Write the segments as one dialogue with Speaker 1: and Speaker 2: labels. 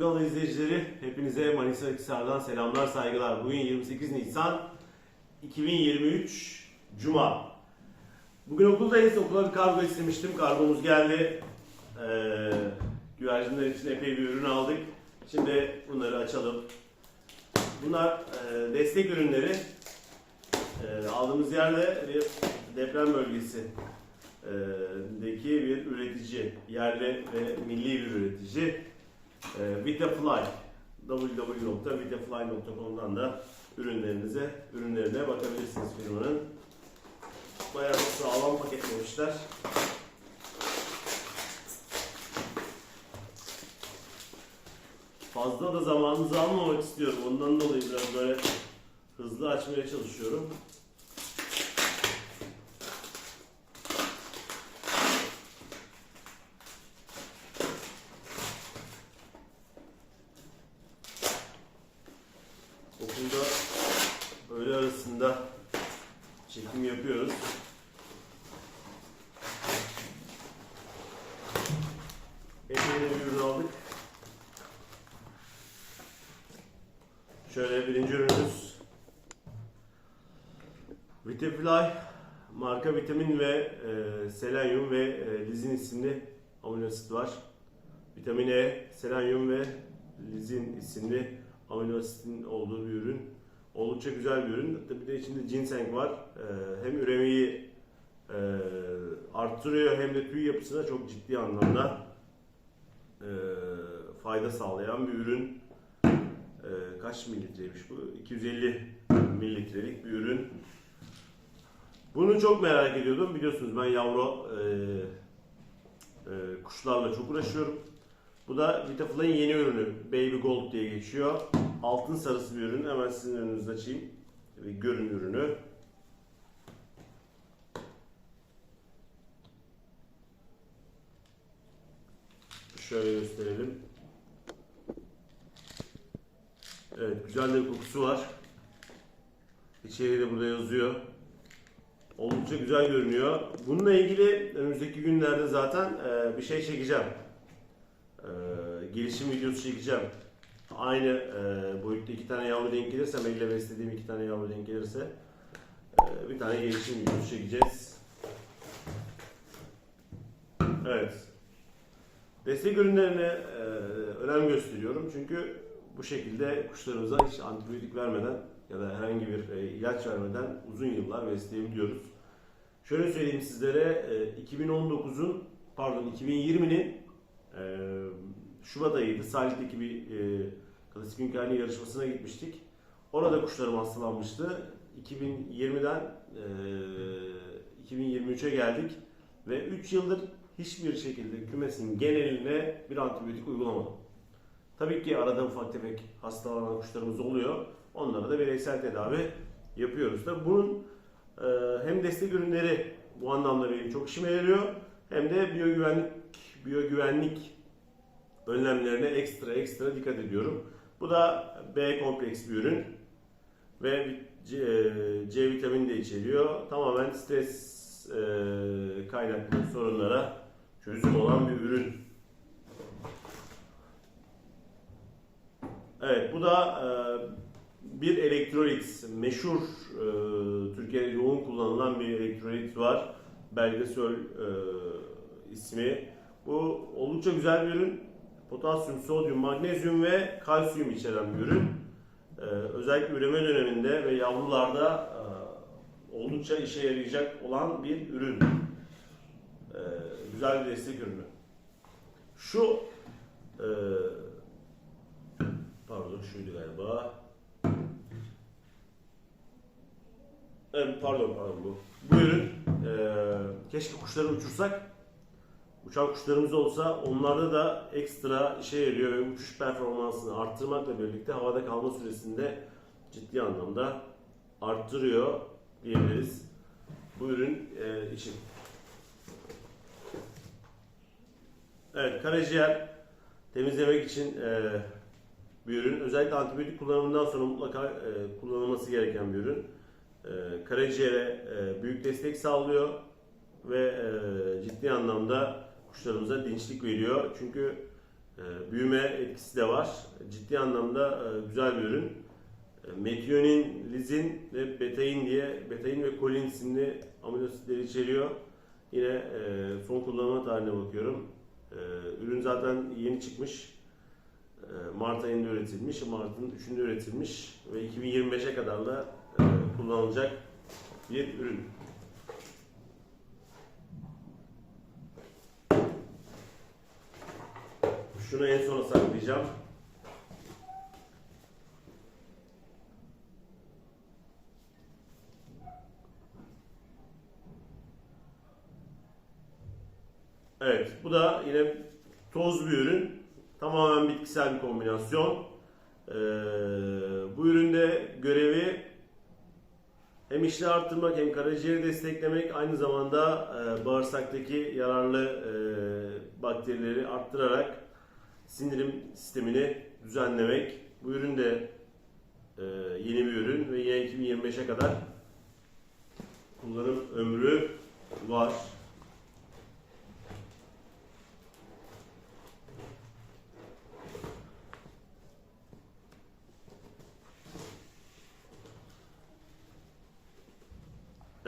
Speaker 1: kanalı izleyicileri, hepinize Manisa Akhisar'dan selamlar, saygılar. Bugün 28 Nisan 2023 Cuma. Bugün okuldayız, okula bir kargo istemiştim, kargomuz geldi. Ee, güvercinler için epey bir ürün aldık. Şimdi bunları açalım. Bunlar e, destek ürünleri. E, aldığımız yerde bir deprem bölgesi e, deki bir üretici, yerli ve milli bir üretici. E, Vitafly www.vitafly.com'dan da ürünlerinize, ürünlerine bakabilirsiniz firmanın. Bayağı sağlam paketlemişler. Fazla da zamanınızı almamak istiyorum. Ondan dolayı biraz böyle hızlı açmaya çalışıyorum. Okulda öğle arasında çekim yapıyoruz. Epey de bir ürün aldık. Şöyle birinci ürünümüz Vitafly marka vitamin ve e, selenyum ve e, lizin isimli amino asit var. Vitamin E, selenyum ve lizin isimli amino asitin olduğu bir ürün. Oldukça güzel bir ürün. Tabii de içinde ginseng var. E, hem üremeyi e, arttırıyor hem de tüy yapısına çok ciddi anlamda e, fayda sağlayan bir ürün. Kaç mililitreymiş bu? 250 mililitrelik bir ürün. Bunu çok merak ediyordum. Biliyorsunuz ben yavru e, e, kuşlarla çok uğraşıyorum. Bu da Vitafly'ın yeni ürünü. Baby Gold diye geçiyor. Altın sarısı bir ürün. Hemen sizin önünüzde açayım. Ve görün ürünü. Şöyle gösterelim. Evet, güzel de bir kokusu var. İçeriği de burada yazıyor. Oldukça güzel görünüyor. Bununla ilgili önümüzdeki günlerde zaten e, bir şey çekeceğim. E, gelişim videosu çekeceğim. Aynı e, boyutta iki tane yavru denk gelirse, elle beslediğim iki tane yavru denk gelirse e, bir tane gelişim videosu çekeceğiz. Evet. Destek ürünlerine e, önem gösteriyorum çünkü bu şekilde kuşlarımıza hiç antibiyotik vermeden ya da herhangi bir e, ilaç vermeden uzun yıllar besleyebiliyoruz. Şöyle söyleyeyim sizlere, e, 2019'un pardon 2020'nin e, Şubat ayıydı. Salih'teki bir e, klasik hünkârlığı yarışmasına gitmiştik. Orada kuşlarım hastalanmıştı. 2020'den e, 2023'e geldik ve 3 yıldır hiçbir şekilde kümesin geneline bir antibiyotik uygulamadım. Tabii ki arada ufak tefek hastalanan kuşlarımız oluyor. Onlara da bireysel tedavi yapıyoruz. Tabii bunun e, hem destek ürünleri bu anlamda benim çok işime yarıyor hem de biyogüvenlik biyogüvenlik önlemlerine ekstra ekstra dikkat ediyorum. Bu da B kompleks bir ürün ve C, e, C vitamini de içeriyor. Tamamen stres e, kaynaklı sorunlara çözüm olan bir ürün. Evet bu da e, bir elektrolit. Meşhur e, Türkiye'de yoğun kullanılan bir elektrolit var. Belgesol e, ismi. Bu oldukça güzel bir ürün. Potasyum, sodyum, magnezyum ve kalsiyum içeren bir ürün. E, özellikle üreme döneminde ve yavrularda e, oldukça işe yarayacak olan bir ürün. E, güzel bir destek ürünü. Şu e, Pardon şuydu galiba. Evet, pardon pardon bu. Bu ürün eee, keşke kuşları uçursak. Uçan kuşlarımız olsa onlarda da ekstra işe yarıyor ve uçuş performansını arttırmakla birlikte havada kalma süresinde ciddi anlamda arttırıyor diyebiliriz. Bu ürün eee, için. Evet karaciğer temizlemek için eee bir ürün. Özellikle antibiyotik kullanımından sonra mutlaka e, kullanılması gereken bir ürün. E, karaciğere e, büyük destek sağlıyor ve e, ciddi anlamda kuşlarımıza dinçlik veriyor. Çünkü e, büyüme etkisi de var. Ciddi anlamda e, güzel bir ürün. E, Methionin, lizin ve betain diye betain ve kolin isimli amino asitleri içeriyor. Yine e, son kullanma tarihine bakıyorum. E, ürün zaten yeni çıkmış. E, Mart ayında üretilmiş. Mart'ın 3'ünde üretilmiş ve 2025'e kadar da e, kullanılacak bir ürün. Şunu en sona saklayacağım. Evet, bu da yine toz bir ürün. Tamamen bitkisel bir kombinasyon. Ee, bu üründe görevi hem iştahı arttırmak hem karaciğeri desteklemek aynı zamanda e, bağırsaktaki yararlı e, bakterileri arttırarak sindirim sistemini düzenlemek. Bu ürün de e, yeni bir ürün ve yine 2025'e kadar kullanım ömrü var.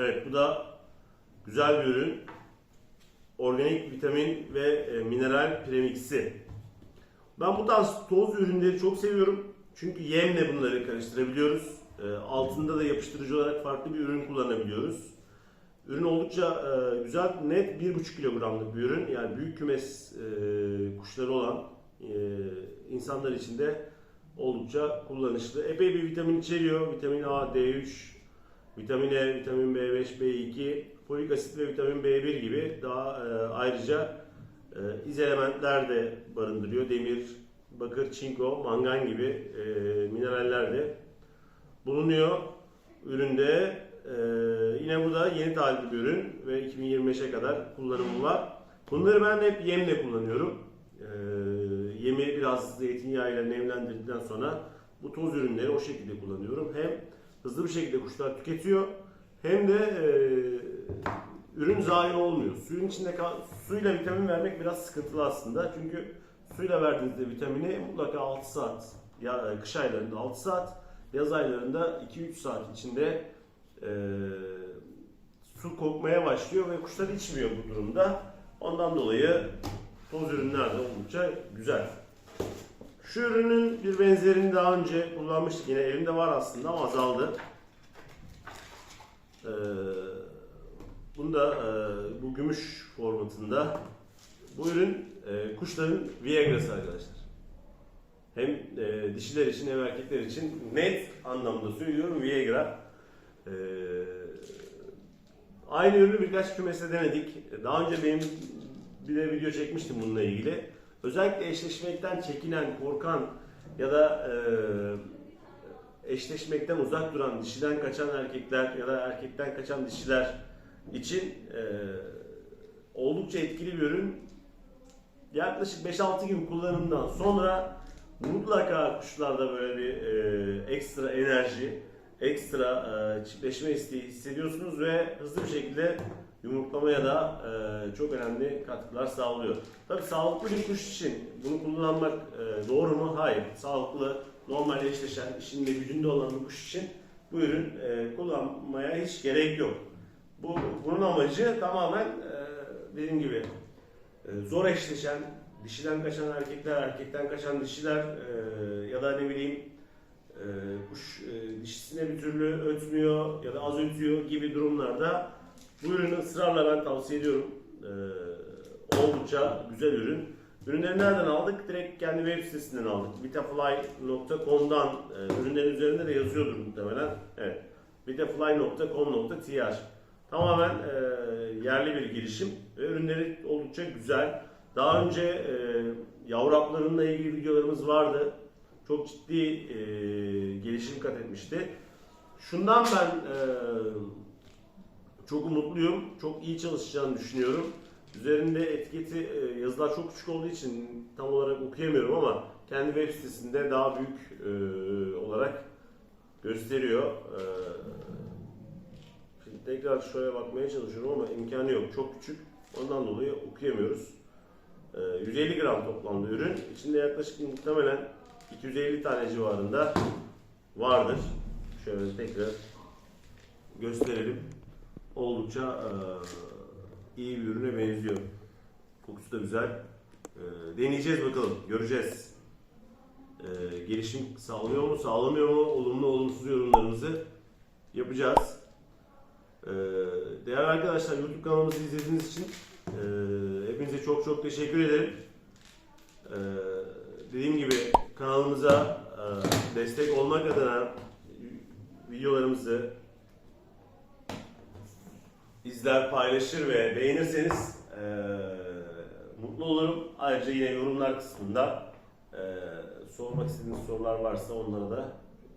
Speaker 1: Evet bu da güzel bir ürün. Organik vitamin ve e, mineral premiksi. Ben bu tarz toz ürünleri çok seviyorum. Çünkü yemle bunları karıştırabiliyoruz. E, altında da yapıştırıcı olarak farklı bir ürün kullanabiliyoruz. Ürün oldukça e, güzel, net 1,5 kilogramlık bir ürün. Yani büyük kümes kuşları olan insanlar için de oldukça kullanışlı. Epey bir vitamin içeriyor. Vitamin A, D3, vitamin E, vitamin B5, B2, folik asit ve vitamin B1 gibi daha e, ayrıca e, iz elementler de barındırıyor. Demir, bakır, çinko, mangan gibi e, mineraller de bulunuyor üründe. E, yine bu da yeni tarihli bir ürün ve 2025'e kadar kullanımı var. Bunları ben hep yemle kullanıyorum. E, yemi biraz zeytinyağıyla nemlendirdikten sonra bu toz ürünleri o şekilde kullanıyorum. Hem hızlı bir şekilde kuşlar tüketiyor hem de e, ürün zayi olmuyor. Suyun içinde kal- suyla vitamin vermek biraz sıkıntılı aslında. Çünkü suyla verdiğinizde vitamini mutlaka 6 saat ya kış aylarında 6 saat, yaz aylarında 2-3 saat içinde e, su kokmaya başlıyor ve kuşlar içmiyor bu durumda. Ondan dolayı toz ürünler de oldukça güzel. Şu ürünün bir benzerini daha önce kullanmıştık. Yine elimde var aslında ama azaldı. Ee, bunda e, bu gümüş formatında. Bu ürün e, kuşların Viagra'sı arkadaşlar. Hem e, dişiler için hem erkekler için net anlamda söylüyorum Viagra. Ee, aynı ürünü birkaç kümese denedik. Daha önce benim bir de video çekmiştim bununla ilgili. Özellikle eşleşmekten çekinen, korkan ya da e, eşleşmekten uzak duran, dişiden kaçan erkekler ya da erkekten kaçan dişiler için e, oldukça etkili bir ürün. Yaklaşık 5-6 gün kullanımdan sonra mutlaka kuşlarda böyle bir e, ekstra enerji, ekstra e, çiftleşme isteği hissediyorsunuz ve hızlı bir şekilde yumurtlamaya da e, çok önemli katkılar sağlıyor. Tabii sağlıklı bir kuş için bunu kullanmak e, doğru mu? Hayır. Sağlıklı, normal eşleşen, işinde gücünde olan bir kuş için bu ürün e, kullanmaya hiç gerek yok. Bu bunun amacı tamamen e, dediğim gibi e, zor eşleşen, dişiden kaçan erkekler, erkekten kaçan dişiler e, ya da ne bileyim e, kuş e, dişisine bir türlü ötmüyor ya da az ötüyor gibi durumlarda bu ürünü ısrarla ben tavsiye ediyorum. Ee, oldukça güzel ürün. Ürünleri nereden aldık? Direkt kendi web sitesinden aldık. vitafly.com'dan e, ürünlerin üzerinde de yazıyordur muhtemelen. Evet. vitafly.com.tr Tamamen e, yerli bir girişim ve ürünleri oldukça güzel. Daha önce e, yavru haplarıyla ilgili videolarımız vardı. Çok ciddi e, gelişim kat etmişti. Şundan ben e, çok umutluyum. Çok iyi çalışacağını düşünüyorum. Üzerinde etiketi e, yazılar çok küçük olduğu için tam olarak okuyamıyorum ama kendi web sitesinde daha büyük e, olarak gösteriyor. E, şimdi tekrar şöyle bakmaya çalışıyorum ama imkanı yok. Çok küçük. Ondan dolayı okuyamıyoruz. Ee, 150 gram toplamda ürün. İçinde yaklaşık muhtemelen 250 tane civarında vardır. Şöyle tekrar gösterelim. Oldukça e, iyi bir ürüne benziyor. Kokusu da güzel. E, deneyeceğiz bakalım. Göreceğiz. E, gelişim sağlıyor mu, sağlamıyor mu? Olumlu, olumsuz yorumlarımızı yapacağız. E, değerli arkadaşlar YouTube kanalımızı izlediğiniz için e, hepinize çok çok teşekkür ederim. E, dediğim gibi kanalımıza e, destek olmak adına videolarımızı izler, paylaşır ve beğenirseniz eee, mutlu olurum. Ayrıca yine yorumlar kısmında eee, sormak istediğiniz sorular varsa onlara da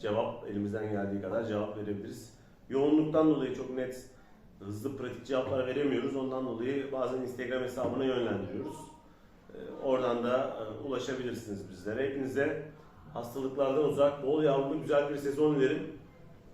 Speaker 1: cevap elimizden geldiği kadar cevap verebiliriz. Yoğunluktan dolayı çok net, hızlı, pratik cevaplar veremiyoruz. Ondan dolayı bazen Instagram hesabına yönlendiriyoruz. Eee, oradan da eee, ulaşabilirsiniz bizlere. Hepinize hastalıklardan uzak, bol yağmurlu güzel bir sezon dilerim.